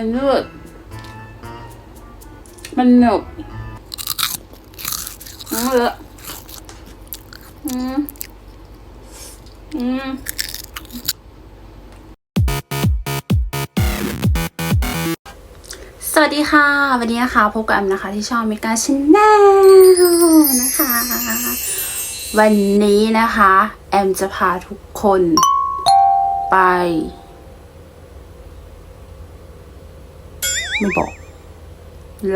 มันยืดมันหนึบอืมเลอะอืม อืมสวัสดีค่ะ วันนี้นะคะพบกับแอมนะคะ ที่ช่องมิกาชแนลนะคะ วันนี้นะคะ แอมจะพาทุกคนไป ไม่บอก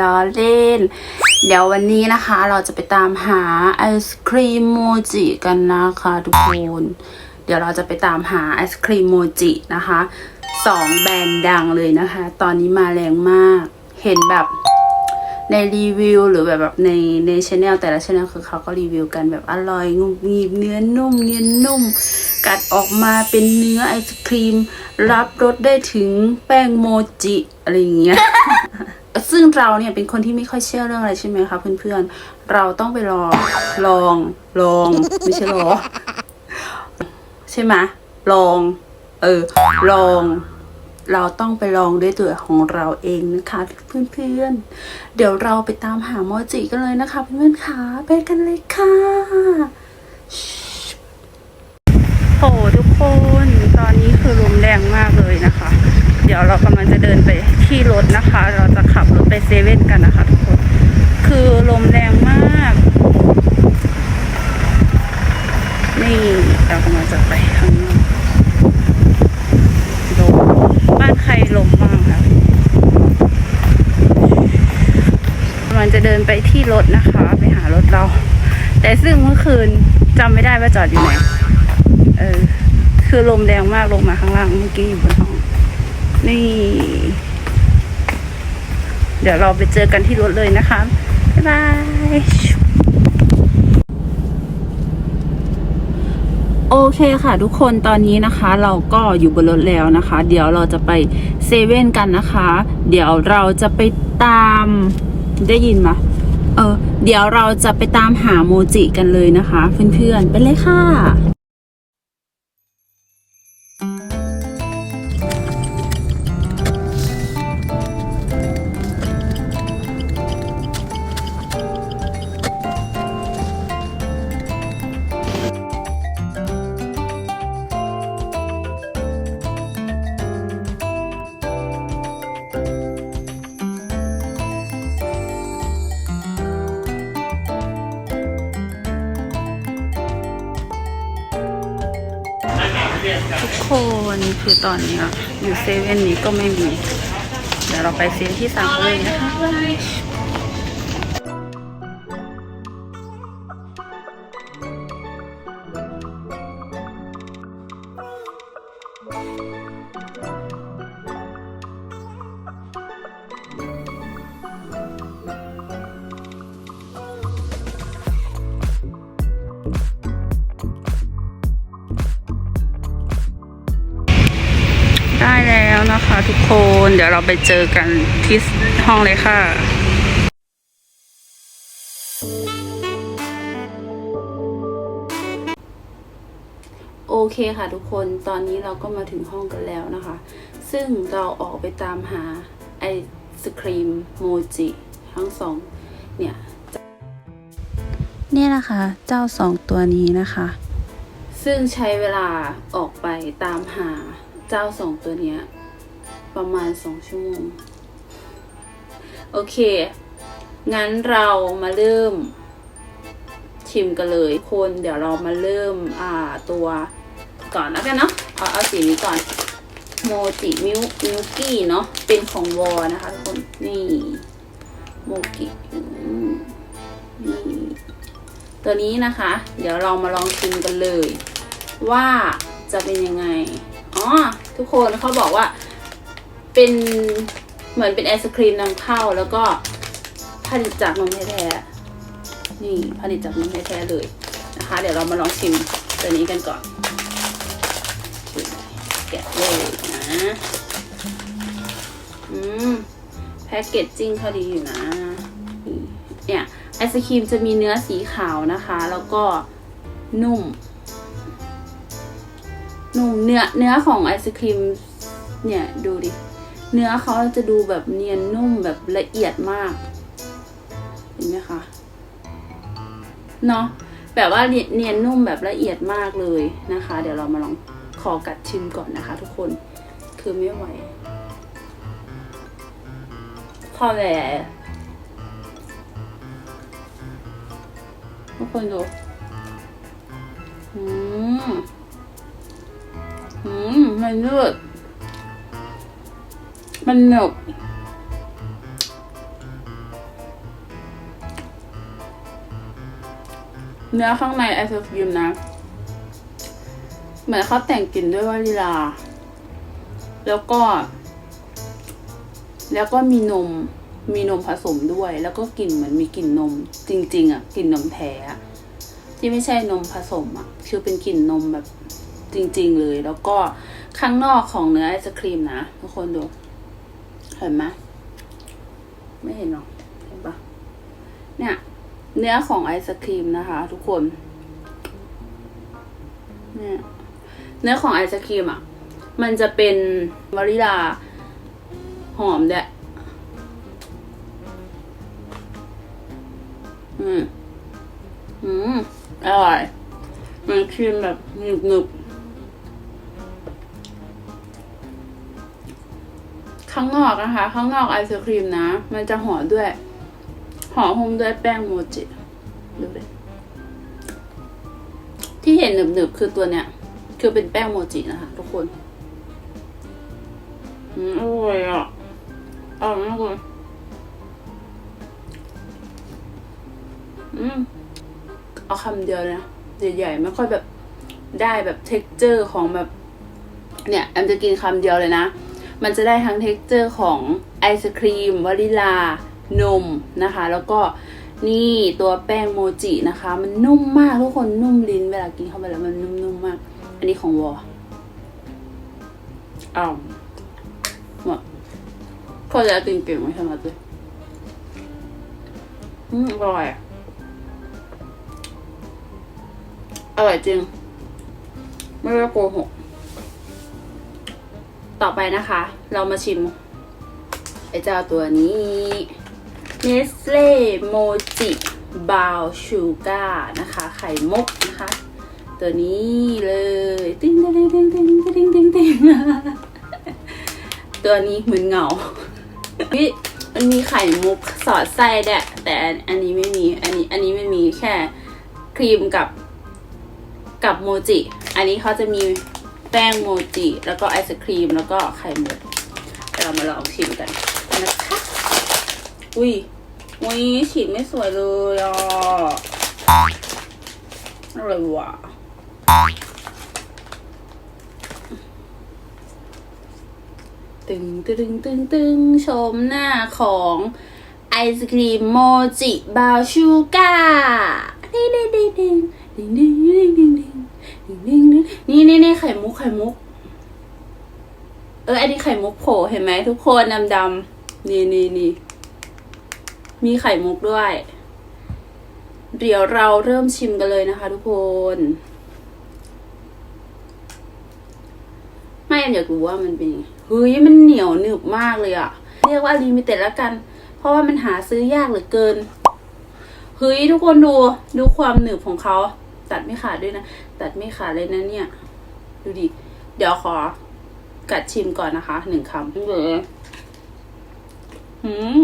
ล้อเล่น เดี๋ยววันนี้นะคะเราจะไปตามหาไอศครีมโมจิกันนะคะทุกคน เดี๋ยวเราจะไปตามหาไอศครีมโมจินะคะสองแบรนด์ดังเลยนะคะ ตอนนี้มาแรงมาก เห็นแบบ ในรีวิวหรือแบบแบบในในชแนลแต่ละชแนลคือเขาก็รีวิวกันแบบอร่อยงุบงีบเนื้อนุ่มเนียนนุ่ม กัดออกมาเป็นเนื้อไอศครีม รับรสได้ถึงแป้งโมจิอะไรอย่างเงี้ยซึ่งเราเนี่ยเป็นคนที่ไม่ค่อยเชื่อเรื่องอะไรใช่ไหมคะเพื่อนๆ เราต้องไปลองลองลองไม่ใช่รอใช่ไหมลอง เออ ลอง เราต้องไปลองด้วยตัวของเราเองนะคะ เพื่อนๆ เดี๋ยวเราไปตามหาโมจิกันเลยนะคะ เพื่อนๆค่ะไปกันเลยค่ะโหทุกคนตอนนี้คือลมแรงมากเลยนะคะ เดี๋ยวเรากำลังจะเดินไปที่รถนะคะ เราจะขับรถไปเซเว่นกันนะคะทุกคน คือลมแรงมาก นี่เรากำลังจะไปข้างนอกลมบ้านใครลมบ้างคะกำลังจะเดิน ไปที่รถนะคะ ไปหารถเรา แต่ซึ่งเมื่อคืนจำไม่ได้ว่าจอดอยู่ไหน เออ คือลมแรงมากลงมาข้างล่างเมื่อกี้อยู่บนห้อง นี่ เดี๋ยวเราไปเจอกันที่รถเลยนะคะ บ๊ายบายโอเคค่ะทุกคนตอนนี้นะคะ เราก็อยู่บนรถแล้วนะคะ เดี๋ยวเราจะไปเซเว่นกันนะคะ เดี๋ยวเราจะไปตามได้ยินไหม เออเดี๋ยวเราจะไปตามหาโมจิกันเลยนะคะ เพื่อนๆไปเลยค่ะ ทุกคนคือตอนนี้อยู่เซเว่นนี้ก็ไม่มี เดี๋ยวเราไปเซเว่นที่สามเลยนะคะ เดี๋ยวเราไปเจอกันที่ห้องเลยค่ะโอเคค่ะทุกคน ตอนนี้เราก็มาถึงห้องกันแล้วนะคะ ซึ่งเราออกไปตามหาไอศครีมโมจิทั้งสองเนี่ยเนี่ยนะคะ เจ้าสองตัวนี้นะคะ ซึ่งใช้เวลาออกไปตามหาเจ้าสองตัวเนี้ย ประมาณสองชั่วโมง โอเค งั้นเรามาเริ่ม ชิมกันเลยคนเดี๋ยวเรามาเริ่มอ่าตัวก่อนแล้วกันเนาะเอาเอาสีนี้ก่อนโมจิมิวมิวกี้เนาะเป็นของวอนะคะทุกคนนี่โมกิมนี่ตัวนี้นะคะ เดี๋ยวเรามาลองชิมกันเลย ว่าจะเป็นยังไงอ๋อทุกคนเขาบอกว่า เป็นเหมือนเป็นไอศครีมนำเข้าแล้วก็ผลิตจากนมแท้ๆนี่ผลิตจากนมแท้ๆเลยนะคะ เดี๋ยวเรามาลองชิมตัวนี้กันก่อนแกะเลยนะอืมแพ็กเกจจิ้งเขาดีอยู่นะเนี่ยไอศครีมจะมีเนื้อสีขาวนะคะ แล้วก็นุ่ม นุ่มเนื้อเนื้อของไอศครีมเนี่ยดูดิ เนื้อเขาจะดูแบบเนียนนุ่มแบบละเอียดมาก เห็นไหมคะ เนาะแบบว่าเนียนนุ่มแบบละเอียดมากเลยนะคะ เดี๋ยวเรามาลองขอกัดชิมก่อนนะคะ ทุกคนคือไม่ไหวพอแหละทุกคนดูอืม อืม มันเลือด มันหนึบเนื้อข้างในไอศครีมนะ เหมือนเขาแต่งกลิ่นด้วยวานิลา แล้วก็ แล้วก็มีนม มีนมผสมด้วย แล้วก็กลิ่นเหมือนมีกลิ่นนม จริง ๆ อะกลิ่นนมแท้ที่ไม่ใช่นมผสมอะ คือเป็นกลิ่นนมแบบจริง ๆ เลย แล้วก็ข้างนอกของเนื้อไอศครีมนะทุกคนดู เห็นไหมไม่เห็นหรอกเห็นปะเนี่ย เนื้อของไอศครีมนะคะ ทุกคนเนี่ยเนื้อของไอศครีมอะ มันจะเป็นวานิลาหอมแดะอืม อืม อร่อย มันครีมแบบหนึบหนึบๆ ข้างนอกนะคะข้างนอกไอศครีมนะ มันจะห่อด้วยห่อหุ้มด้วยแป้งโมจิดูเลยที่เห็นหนึบๆคือตัวเนี้ย คือเป็นแป้งโมจินะคะทุกคนอืมอร่อยอะอร่อยมากเลยอืมเอาคำเดียวเลยนะใหญ่ๆไม่ค่อยแบบได้แบบเท็กเจอร์ของแบบ เนี่ยแอมจะกินคำเดียวเลยนะ มันจะได้ทั้งเท็กเจอร์ของไอศครีมวานิลานมนะคะ แล้วก็นี่ตัวแป้งโมจินะคะ มันนุ่มมากทุกคนนุ่มลิ้นเวลากินเข้าไปแล้วมันนุ่มๆมาก อันนี้ของวออ้าวหมดเขาจะกินเก่งไหมทำไมเลยอืมอร่อยอร่อยจริง ไม่ได้โกหก ต่อไปนะคะ เรามาชิมไอ้เจ้าตัวนี้ Nestle Mochi Brown Sugar นะคะ ไข่มุกนะคะ ตัวนี้เลยติ้งติ้งติ้งติ้งติ้งติ้งติ้งตัวนี้เหมือนเงาพี่มันมีไข่มุกสอดไส้แดะแต่อันนี้ไม่มีอันนี้อันนี้ไม่มีแค่ครีมกับกับโมจิ อันนี้เขาจะมี แป้งโมจิ แล้วก็ไอศครีม แล้วก็ไข่มุกเดี๋ยวเรามาลองชิมกันนะคะอุ้ยอุ้ยฉีดไม่สวยเลยอะอะไรวะตึงตึงตึงตึงชมหน้าของไอศครีมโมจิบาวชูกาดิดิดิดิงดิงดิงดิงดิงดิงดิง ดิงดิงนี่นี่นี่ไข่มุกไข่มุก เอออันนี้ไข่มุกโผล่เห็นไหมทุกคนดำดำนี่นี่นี่มีไข่มุกด้วย เดี๋ยวเราเริ่มชิมกันเลยนะคะ ทุกคนไม่อยากรู้ว่ามันเป็นยังไงเฮ้ยมันเหนียวหนึบมากเลยอะเรียกว่าลิมิเต็ดล้วกัน เพราะว่ามันหาซื้อยากเหลือเกินเฮ้ยทุกคนดูดูความหนึบของเขาตัดไม่ขาดด้วยนะ ตัดไม่ขาดเลยนะเนี่ย ดูดิ เดี๋ยวขอกัดชิมก่อนนะคะหนึ่งคำเลยหืม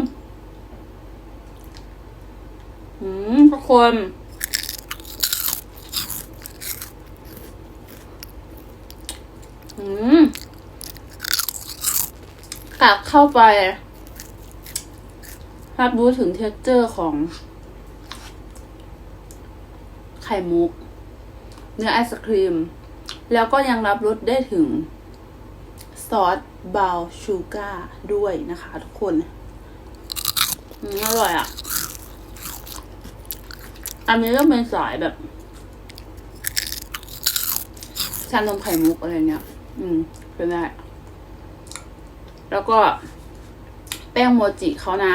หืมทุกคนหืมกัดเข้าไป รับรู้ถึงเท็กเจอร์ของไข่มุก เนื้อไอศครีม แล้วก็ยังรับรสได้ถึงซอสบาวชูการ์ด้วยนะคะทุกคนอืมอร่อยอะ อันนี้ก็เป็นสายแบบชานมไข่มุกอะไรเงี้ย อืม เป็นได้ แล้วก็แป้งโมจิเขานะ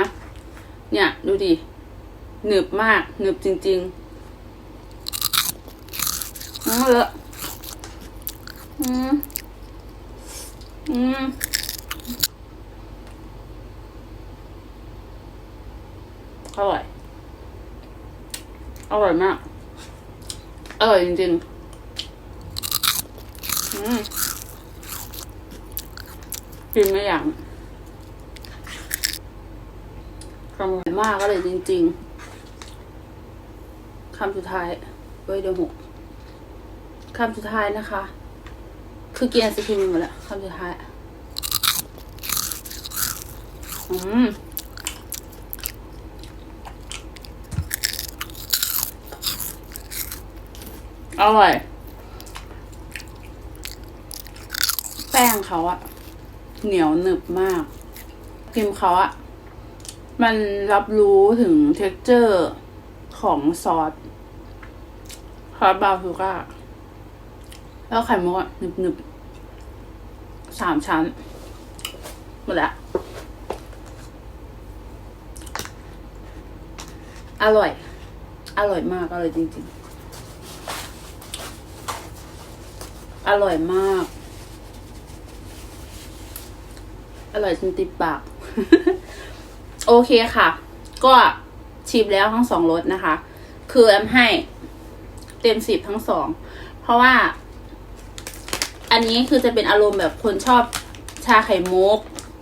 เนี่ย ดูดิ หนึบมาก หนึบจริง ๆ น้ำเลอะอืม อืม อร่อย อร่อยมาก อร่อยจริงๆ อืมกินไม่อย่างคำมากก็เลยจริง ๆคำสุดท้ายเว้ยเดี๋ยวหก คำสุดท้ายนะคะ คือกินไอศครีมหมดแล้วคำสุดท้าย อืมอร่อย แป้งเขาอะเหนียวหนึบมากครีมเขาอะมันรับรู้ถึงเท็กเจอร์ของซอสซอสบาซูก้า แล้วไข่มุกอะหนึบหนึบสามชั้น หมดละอร่อย อร่อยมาก อร่อยจริง ๆ อร่อยมาก อร่อยจนติดปาก โอเคค่ะ ก็ชิมแล้วทั้งสองรสนะคะ คือแอมให้เต็มสิบทั้งสอง เพราะว่า อันนี้คือจะเป็นอารมณ์แบบคนชอบชาไข่มุก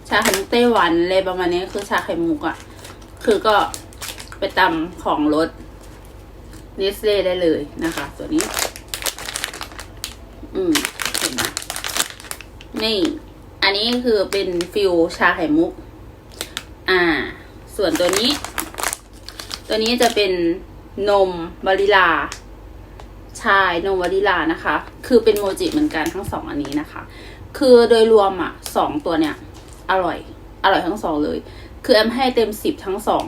ชาไข่มุกไต้หวันอะไรประมาณนี้คือชาไข่มุกอะ่ะ คือก็ไปตำของรสเนสเล่ได้เลยนะคะ ตัวนี้ อืมเห็นไหมนี่ อันนี้คือเป็นฟิวชาไข่มุก อ่า ส่วนตัวนี้ ตัวนี้จะเป็นนมวานิลา ชายนมวานิลานะคะ คือเป็นโมจิเหมือนกันทั้งสองอันนี้นะคะ คือโดยรวมอะสองตัวเนี้ยอร่อย อร่อยทั้งสองเลย คือแอมให้เต็มสิบทั้งสอง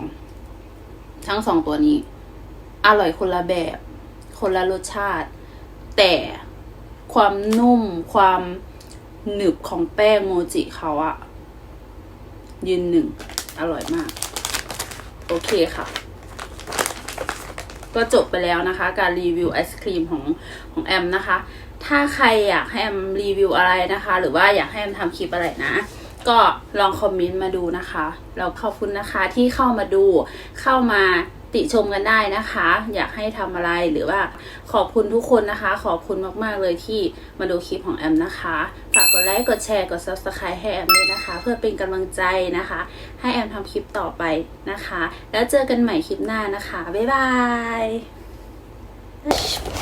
ทั้งสองตัวนี้ อร่อยคนละแบบ คนละรสชาติ แต่ความนุ่มความหนึบของแป้งโมจิเขาอะยืนหนึ่ง อร่อยมาก โอเคค่ะ ก็จบไปแล้วนะคะ การรีวิวไอศครีมของของแอมนะคะ ถ้าใครอยากให้แอมรีวิวอะไรนะคะ หรือว่าอยากให้แอมทำคลิปอะไรนะก็ลองคอมเมนต์มาดูนะคะ เราขอบคุณนะคะที่เข้ามาดูเข้ามา ติชมกันได้นะคะ อยากให้ทำอะไรหรือว่าขอบคุณทุกคนนะคะ ขอบคุณมากๆเลยที่มาดูคลิปของแอมนะคะ ฝากกดไลค์กดแชร์กด subscribe ให้แอมด้วยนะคะ เพื่อเป็นกำลังใจนะคะ ให้แอมทำคลิปต่อไปนะคะ แล้วเจอกันใหม่คลิปหน้านะคะ บ๊ายบาย